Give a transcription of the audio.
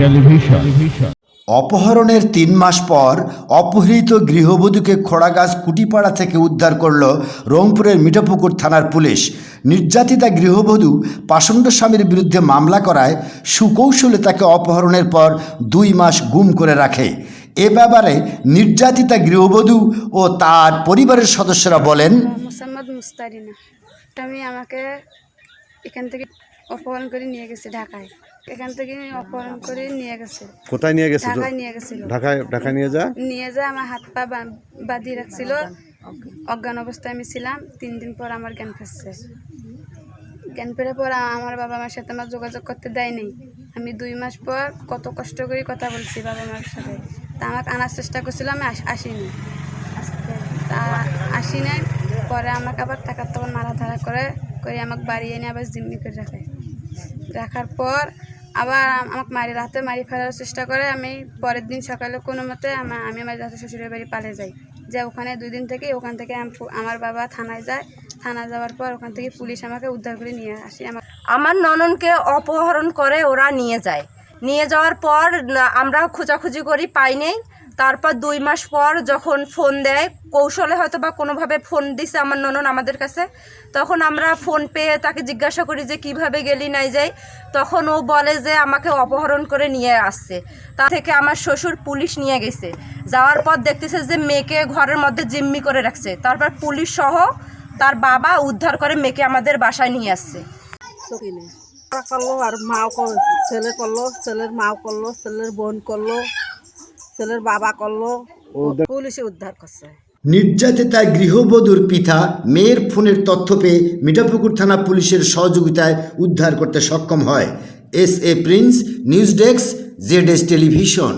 Television. অপহরণের তিন মাস পর অপহৃত গৃহবধূকে খোড়াগাছ কুটিপাড়া থেকে উদ্ধার করল রংপুরের মিঠাপুকুর থানার পুলিশ। নির্যাতিতা গৃহবধূ পাষণ্ড স্বামীর বিরুদ্ধে মামলা করায় সুকৌশলে তাকে অপহরণের পর দুই মাস গুম করে রাখে। এ ব্যাপারে নির্যাতিতা গৃহবধূ ও তার পরিবারের সদস্যরা বলেন মোসাম্মদ মুস্তারিনা। আমি আমাকে এখান থেকে অপহরণ করে নিয়ে গেছে ঢাকায়। এখান থেকে অপহরণ করে নিয়ে গেছে। কোথায় নিয়ে গেছে ঢাকায় নিয়ে গেছিল। ঢাকায় ঢাকায় নিয়ে যা। নিয়ে যা আমার হাত পা বা- বাঁধিয়ে রাখছিল। অজ্ঞান অবস্থায় আমি ছিলাম। তিন দিন পর আমার জ্ঞান ফেসছে জ্ঞান ফেরার পর আমার বাবা মার সাথে আমার যোগাযোগ করতে দেয়নি। আমি দুই মাস পর কত কষ্ট করে কথা বলছি বাবা মার সাথে। তা আমাকে আনার চেষ্টা করছিল আমি আস- আসিনি। তা আসি নাই পরে আমাকে আবার টাকা তখন মারা ধারা করে করে আমাকে বাড়ি এনে আবার জিম্মি করে রাখে। রাখার পর আবার আমাকে মারি রাতে মারি ফেলার চেষ্টা করে। আমি পরের দিন সকালে কোনো মতে আমা- আমি আমার যাতে শ্বশুরের বাড়ি পালিয়ে যাই। যে ওখানে দুই দিন থেকে ওখান থেকে আম- আমার বাবা থানায় যায়। থানায় যাওয়ার পর ওখান থেকে পুলিশ আমাকে উদ্ধার করে নিয়ে আসে। আমার আমার নননকে অপহরণ করে ওরা নিয়ে যায়। নিয়ে যাওয়ার পর আমরা খোঁজাখুঁজি করি, পাই নেই। তারপর দুই মাস পর যখন ফোন দেয়, কৌশলে হয়তো বা কোনোভাবে ফোন দিছে আমার ননন আমাদের কাছে, তখন আমরা ফোন পেয়ে তাকে জিজ্ঞাসা করি যে কীভাবে গেলি নাই যাই। তখন ও বলে যে আমাকে অপহরণ করে নিয়ে আসছে। তা থেকে আমার শ্বশুর পুলিশ নিয়ে গেছে। যাওয়ার পর দেখতেছে যে মেয়েকে ঘরের মধ্যে জিম্মি করে রাখছে। তারপর পুলিশ সহ তার বাবা উদ্ধার করে মেয়েকে আমাদের বাসায় নিয়ে আসছে। করল আর মাও ছেলে করল, ছেলের মাও করল, ছেলের বোন করল। ছেলের বাবা করল পুলিশে উদ্ধার করছে। নির্যাতিতা গৃহবধূর পিতা মেয়ের ফোনের তথ্য পেয়ে মিঠাপুকুর থানা পুলিশের সহযোগিতায় উদ্ধার করতে সক্ষম হয়। S A Prince news desk Z S television.